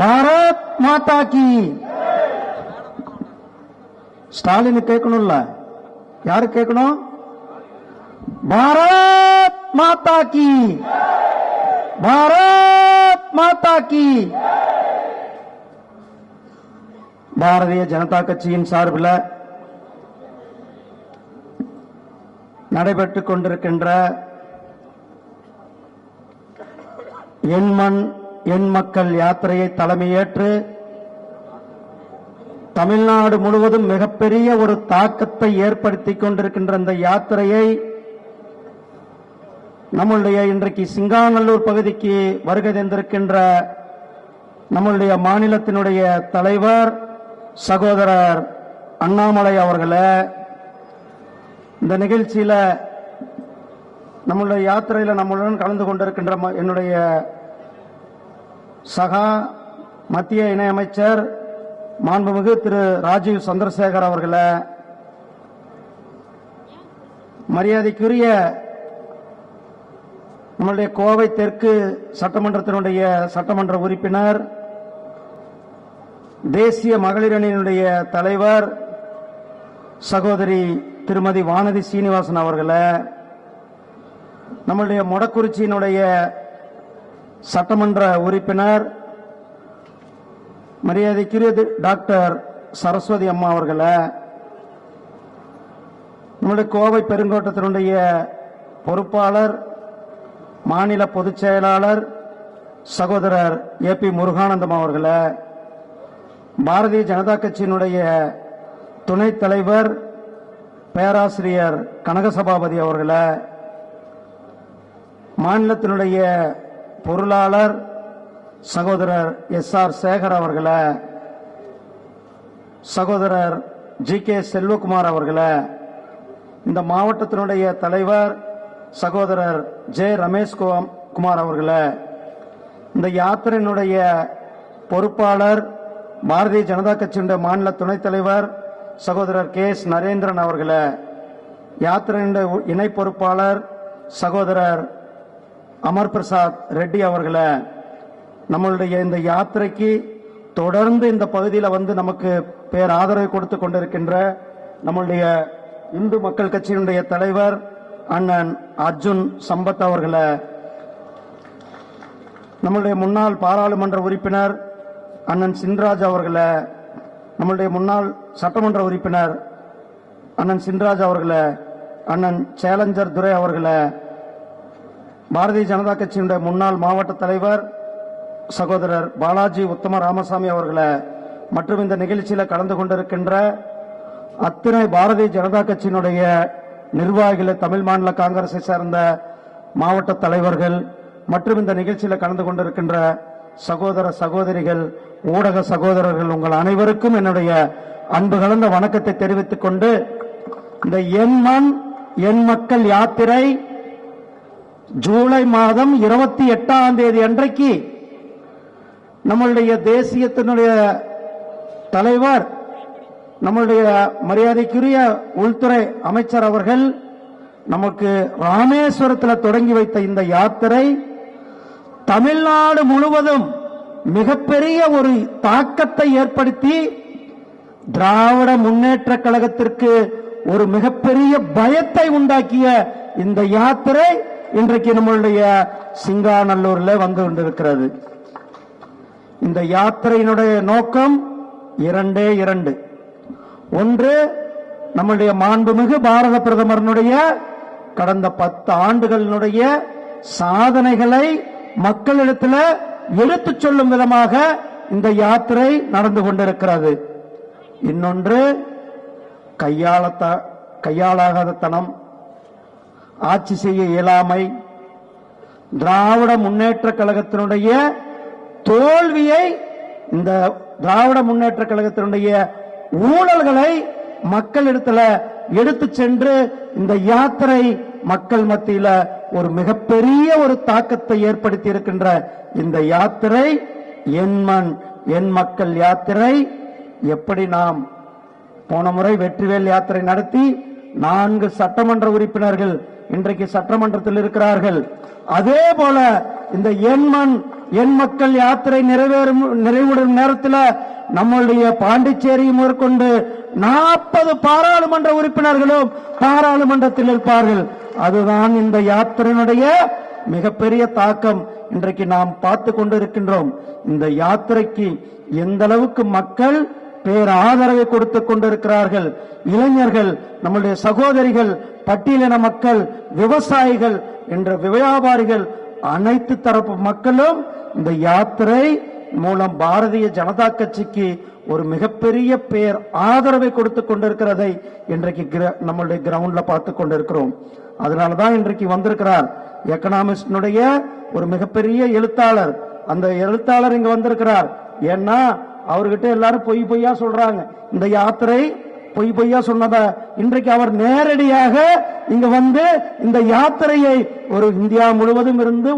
பாரத் மாதா கி. ஸ்டாலின் கேட்கணும்ல. யாரு கேட்கணும்? பாரத் மாதா கி. பாரத் மாதா கி. பாரதிய ஜனதா கட்சியின் சார்பில் நடைபெற்றுக் கொண்டிருக்கின்ற எண்மண் என் மக்கள் யாத்திரையை தலைமையேற்று தமிழ்நாடு முழுவதும் மிகப்பெரிய ஒரு தாக்கத்தை ஏற்படுத்திக் கொண்டிருக்கின்ற இந்த யாத்திரையை நம்முடைய இன்றைக்கு சிங்காநல்லூர் பகுதிக்கு வருகை தந்திருக்கின்ற நம்முடைய மாநிலத்தினுடைய தலைவர் சகோதரர் அண்ணாமலை அவர்களே இந்த நிகழ்ச்சியில நம்மளுடைய யாத்திரையில நம்மளுடன் கலந்து கொண்டிருக்கின்ற என்னுடைய சகா மத்திய இணையமைச்சர் மாண்புமிகு திரு ராஜீவ் சந்திரசேகர் அவர்களை மரியாதைக்குரிய நம்முடைய கோவை தெற்கு சட்டமன்றத்தினுடைய சட்டமன்ற உறுப்பினர் தேசிய மகளிர் அணியினுடைய தலைவர் சகோதரி திருமதி வானதி சீனிவாசன் அவர்களை நம்முடைய மொடக்குறிச்சியினுடைய சட்டமன்ற உறுப்பினர் மரியாதைக்குரிய டாக்டர் சரஸ்வதி அம்மா அவர்களை நம்முடைய கோவை பெருங்கோட்டத்தினுடைய பொறுப்பாளர் மாநில பொதுச் செயலாளர் சகோதரர் ஏ பி முருகானந்தம் அவர்களை பாரதிய ஜனதா கட்சியினுடைய துணைத் தலைவர் பேராசிரியர் கனகசபாபதி அவர்களை மாநிலத்தினுடைய பொருளாளர் சகோதரர் எஸ் ஆர் சேகர் அவர்களை சகோதரர் ஜி கே செல்வகுமார் அவர்களை இந்த மாவட்டத்தினுடைய தலைவர் சகோதரர் ஜே ரமேஷ் குமார் குமார் இந்த யாத்திரையினுடைய பொறுப்பாளர் பாரதிய ஜனதா கட்சியினுடைய மாநில துணைத் தலைவர் சகோதரர் கே எஸ் நரேந்திரன் அவர்களை யாத்திரையினுடைய இணை பொறுப்பாளர் சகோதரர் அமர் பிரசாத் ரெட்டி அவர்களை நம்மளுடைய இந்த யாத்திரைக்கு தொடர்ந்து இந்த பகுதியில் வந்து நமக்கு பேர் ஆதரவு கொடுத்து கொண்டிருக்கின்ற நம்மளுடைய இந்து மக்கள் கட்சியினுடைய தலைவர் அண்ணன் அர்ஜுன் சம்பத் அவர்களை நம்மளுடைய முன்னாள் பாராளுமன்ற உறுப்பினர் அண்ணன் சின்ராஜ் அவர்களை நம்மளுடைய முன்னாள் சட்டமன்ற உறுப்பினர் அண்ணன் சின்ராஜ் அவர்களை அண்ணன் சேலஞ்சர் துரை அவர்களை பாரதிய ஜனதா கட்சியினுடைய முன்னாள் மாவட்ட தலைவர் சகோதரர் பாலாஜி உத்தம ராமசாமி அவர்களை மற்றும் இந்த நிகழ்ச்சியில் கலந்து கொண்டிருக்கின்ற அத்தனை பாரதிய ஜனதா கட்சியினுடைய நிர்வாகிகளை தமிழ் மாநில காங்கிரஸை சேர்ந்த மாவட்ட தலைவர்கள் மற்றும் இந்த நிகழ்ச்சியில் கலந்து கொண்டிருக்கின்ற சகோதர சகோதரிகள் ஊடக சகோதரர்கள் உங்கள் அனைவருக்கும் என்னுடைய அன்பு கலந்த வணக்கத்தை தெரிவித்துக் கொண்டு இந்த என் மண் என் மக்கள் யாத்திரை ஜூலை மாதம் இருபத்தி எட்டாம் தேதி அன்றைக்கு நம்மளுடைய தேசியத்தினுடைய தலைவர் நம்மளுடைய மரியாதைக்குரிய உள்துறை அமைச்சர் அவர்கள் நமக்கு ராமேஸ்வரத்தில் தொடங்கி வைத்த இந்த யாத்திரை தமிழ்நாடு முழுவதும் மிகப்பெரிய ஒரு தாக்கத்தை ஏற்படுத்தி திராவிட முன்னேற்ற கழகத்திற்கு ஒரு மிகப்பெரிய பயத்தை உண்டாக்கிய இந்த யாத்திரை இன்றைக்கு நம்மளுடைய சிங்காநல்லூர்ல வந்து கொண்டிருக்கிறது. இந்த யாத்திரையினுடைய நோக்கம் இரண்டே இரண்டு. ஒன்று நம்முடைய மாண்புமிகு பாரத பிரதமரனுடைய கடந்த பத்து ஆண்டுகளினுடைய சாதனைகளை மக்களிடத்தில் எடுத்துச் சொல்லும் விதமாக இந்த யாத்திரை நடந்து கொண்டிருக்கிறது. இன்னொன்று கையாளத்த கையாளாகாத தனம் ஆட்சி செய்ய இயலாமை. திராவிட முன்னேற்ற கழகத்தினுடைய தோல்வியை இந்த திராவிட முன்னேற்ற கழகத்தினுடைய ஊழல்களை மக்களிடத்துல எடுத்து சென்று இந்த யாத்திரை மக்கள் மத்தியில ஒரு மிகப்பெரிய ஒரு தாக்கத்தை ஏற்படுத்தி இருக்கின்ற இந்த யாத்திரை என் மண் என் மக்கள் யாத்திரை. எப்படி நாம் போன முறை வெற்றிவேல் யாத்திரை நடத்தி நான்கு சட்டமன்ற உறுப்பினர்கள் இன்றைக்கு சட்டமன்றத்தில் இருக்கிறார்கள். அதே போல இந்த எண்மண் எண் மக்கள் யாத்திரை நிறைவேறும் நிறைவுடும் நேரத்தில் நம்மளுடைய பாண்டிச்சேரி முதற்கொண்டு நாற்பது பாராளுமன்ற உறுப்பினர்களும் பாராளுமன்றத்தில் இருப்பார்கள் அதுதான் இந்த யாத்திரையினுடைய மிகப்பெரிய தாக்கம். இன்றைக்கு நாம் பார்த்து கொண்டிருக்கின்றோம். இந்த யாத்திரைக்கு எந்த அளவுக்கு மக்கள் பேர் ஆதரவை கொடுத்து கொண்டிருக்கிறார்கள். இளைஞர்கள் நம்முடைய சகோதரிகள் பட்டியலின மக்கள் விவசாயிகள் என்ற வியாபாரிகள் அனைத்து தரப்பு மக்களும் இந்த யாத்திரை மூலம் பாரதிய ஜனதா கட்சிக்கு ஒரு மிகப்பெரிய பேர் ஆதரவை கொடுத்து கொண்டிருக்கிறதை இன்றைக்கு கிர- நம்மளுடைய கிரவுண்ட்ல பார்த்து கொண்டிருக்கிறோம். அதனாலதான் இன்றைக்கு வந்திருக்கிறார். எக்கனாமிஸ்டினுடைய ஒரு மிகப்பெரிய எழுத்தாளர். அந்த எழுத்தாளர் இங்க வந்திருக்கிறார். ஏன்னா அவர்கிட்ட எல்லாரும் பொய் பொய்யா சொல்றாங்க. இந்த யாத்திரை பொய் பொய்யா சொன்னதா இன்றைக்கு அவர் நேரடியாக இங்க வந்து இந்த யாத்திரையை ஒரு இந்தியா முழுவதும் இருந்து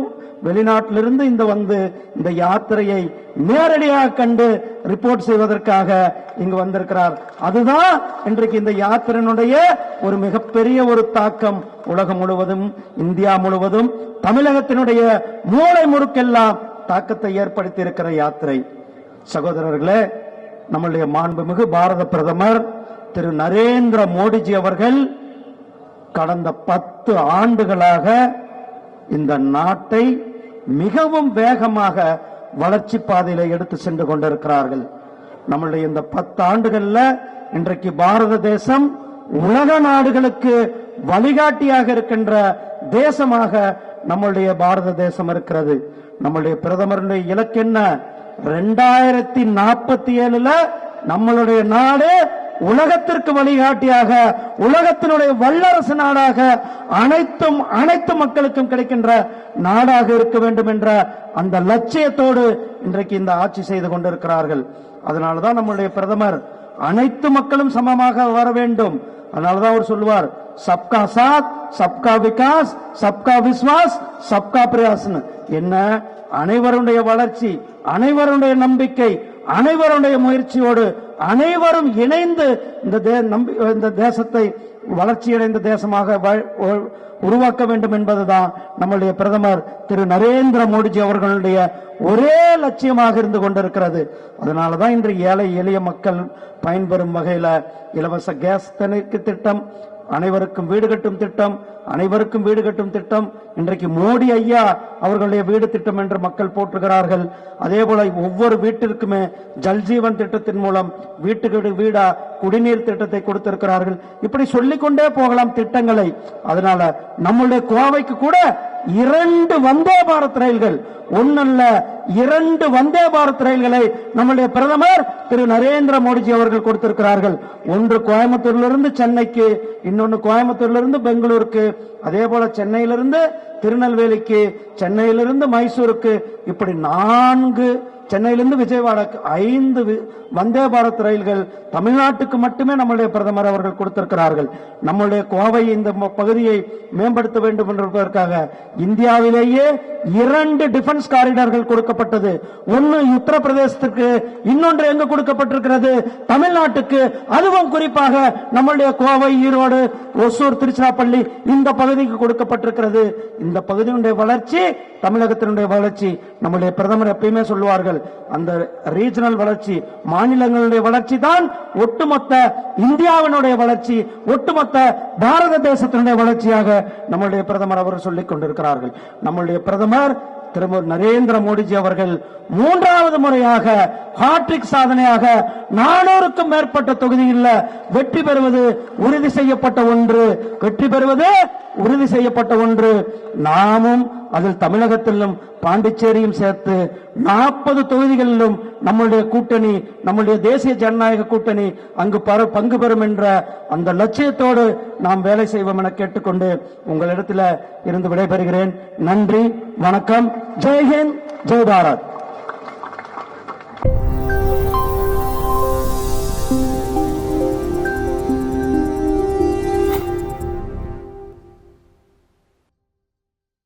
வெளிநாட்டிலிருந்து இந்த வந்து இந்த யாத்திரையை நேரடியாக கண்டு ரிப்போர்ட் செய்வதற்காக இங்கு வந்திருக்கிறார். அதுதான் இன்றைக்கு இந்த யாத்திரையினுடைய ஒரு மிகப்பெரிய ஒரு தாக்கம். உலகம் முழுவதும் இந்தியா முழுவதும் தமிழகத்தினுடைய மூளை முறுக்கெல்லாம் தாக்கத்தை ஏற்படுத்தி இருக்கிற யாத்திரை. சகோதரர்களே நம்முடைய மாண்புமிகு பாரத பிரதமர் திரு நரேந்திர மோடிஜி அவர்கள் கடந்த பத்து ஆண்டுகளாக இந்த நாட்டை மிகவும் வேகமாக வளர்ச்சி பாதையில எடுத்து சென்று கொண்டிருக்கிறார்கள். நம்மளுடைய இந்த பத்து ஆண்டுகள்ல இன்றைக்கு பாரத தேசம் உலக நாடுகளுக்கு வழிகாட்டியாக இருக்கின்ற தேசமாக நம்மளுடைய பாரத தேசம் இருக்கிறது. நம்மளுடைய பிரதமருடைய இலக்கு என்ன? ரெண்டாயிரத்தி நாற்பத்தி ஏழுல நம்மளுடைய நாடு உலகத்திற்கு வழிகாட்டியாக உலகத்தினுடைய வல்லரசு நாடாக அனைத்தும் அனைத்து மக்களுக்கும் கிடைக்கின்ற நாடாக இருக்க வேண்டும் என்ற அந்த லட்சியத்தோடு இன்றைக்கு இந்த ஆட்சி செய்து கொண்டிருக்கிறார்கள். அதனாலதான் நம்முடைய பிரதமர் அனைத்து மக்களும் சமமாக வர வேண்டும். அதனாலதான் அவர் சொல்லுவார் சப்கா சாத் சப்கா விகாஸ் சப்கா விஸ்வாஸ் சப்கா பிரயாஸ் என்ன? அனைவருடைய வளர்ச்சி அனைவருடைய நம்பிக்கை அனைவருடைய முயற்சியோடு அனைவரும் இணைந்து இந்த தே- நம்பி- இந்த தேசத்தை வளர்ச்சியடைந்த தேசமாக உருவாக்க வேண்டும் என்பதுதான் நம்முடைய பிரதமர் திரு நரேந்திர மோடிஜி அவர்களுடைய ஒரே லட்சியமாக இருந்து கொண்டிருக்கிறது. அதனாலதான் இன்று ஏழை எளிய மக்கள் பயன்பெறும் வகையில இலவச கேஸ் தணிக்கை திட்டம் அனைவருக்கும் வீடு கட்டும் திட்டம் அனைவருக்கும் வீடு கட்டும் திட்டம். இன்றைக்கு மோடி ஐயா அவர்களுடைய வீடு திட்டம் என்று மக்கள் போற்றுகிறார்கள். அதே போல ஒவ்வொரு வீட்டிற்குமே ஜல்ஜீவன் திட்டத்தின் மூலம் வீட்டுக்கு வீடா குடிநீர் திட்டத்தை கொடுத்திருக்கிறார்கள். இப்படி சொல்லிக்கொண்டே போகலாம் திட்டங்களை. அதனால நம்முடைய கோவைக்கு கூட இரண்டு வந்தே பாரத் ரயில்கள் ஒன்னல்ல இரண்டு வந்தே பாரத் ரயில்களை நம்முடைய பிரதமர் திரு நரேந்திர மோடிஜி அவர்கள் கொடுத்திருக்கிறார்கள். ஒன்று கோயம்புத்தூர்லிருந்து சென்னைக்கு இன்னொன்னு கோயம்புத்தூர்லிருந்து பெங்களூருக்கு அதே போல சென்னையிலிருந்து திருநெல்வேலிக்கு சென்னையிலிருந்து மைசூருக்கு இப்படி நான்கு சென்னையிலிருந்து விஜயவாடாக்கு ஐந்து வந்தே பாரத் ரயில்கள் தமிழ்நாட்டுக்கு மட்டுமே நம்முடைய பிரதமர் அவர்கள் கொடுத்திருக்கிறார்கள். நம்முடைய கோவை இந்த பகுதியை மேம்படுத்த வேண்டும் என்பதற்காக இந்தியாவிலேயே இரண்டு டிஃபென்ஸ் காரிடார்கள் கொடுக்கப்பட்டது. ஒன்னு உத்தரப்பிரதேசத்துக்கு இன்னொன்று எங்கு கொடுக்கப்பட்டிருக்கிறது? தமிழ்நாட்டுக்கு. அதுவும் குறிப்பாக நம்முடைய கோவை ஈரோடு ஒசூர் திருச்சிராப்பள்ளி இந்த பகுதிக்கு கொடுக்கப்பட்டிருக்கிறது. இந்த பகுதியினுடைய வளர்ச்சி தமிழகத்தினுடைய வளர்ச்சி நம்முடைய பிரதமர் எப்பயுமே சொல்லுவார்கள். அந்த ரீஜனல் வளர்ச்சி மாநிலங்களுடைய வளர்ச்சி தான் ஒட்டுமொத்த இந்தியாவினுடைய வளர்ச்சி ஒட்டுமொத்த பாரத தேசத்தினுடைய வளர்ச்சியாக நம்முடைய பிரதமர் அவர் சொல்லிக் கொண்டிருக்கிறார்கள். நம்முடைய பிரதமர் திரு நரேந்திர மோடிஜி அவர்கள் மூன்றாவது முறையாக ஹாட்ரிக் சாதனையாக நானூறுக்கும் மேற்பட்ட தொகுதிகளில் வெற்றி பெறுவது உறுதி செய்யப்பட்ட ஒன்று. வெற்றி பெறுவது உறுதி செய்யப்பட்ட ஒன்று. நாமும் அதில் தமிழகத்திலும் பாண்டிச்சேரியும் சேர்த்து நாற்பது தொகுதிகளிலும் நம்முடைய கூட்டணி நம்முடைய தேசிய ஜனநாயக கூட்டணி அங்கு பர- பங்கு பெறும் என்ற அந்த லட்சியத்தோடு நாம் வேலை செய்வோம் என கேட்டுக்கொண்டு உங்களிடத்தில் இருந்து விடைபெறுகிறேன். நன்றி வணக்கம். ஜெய்ஹிந்த் ஜெய் பாரத்.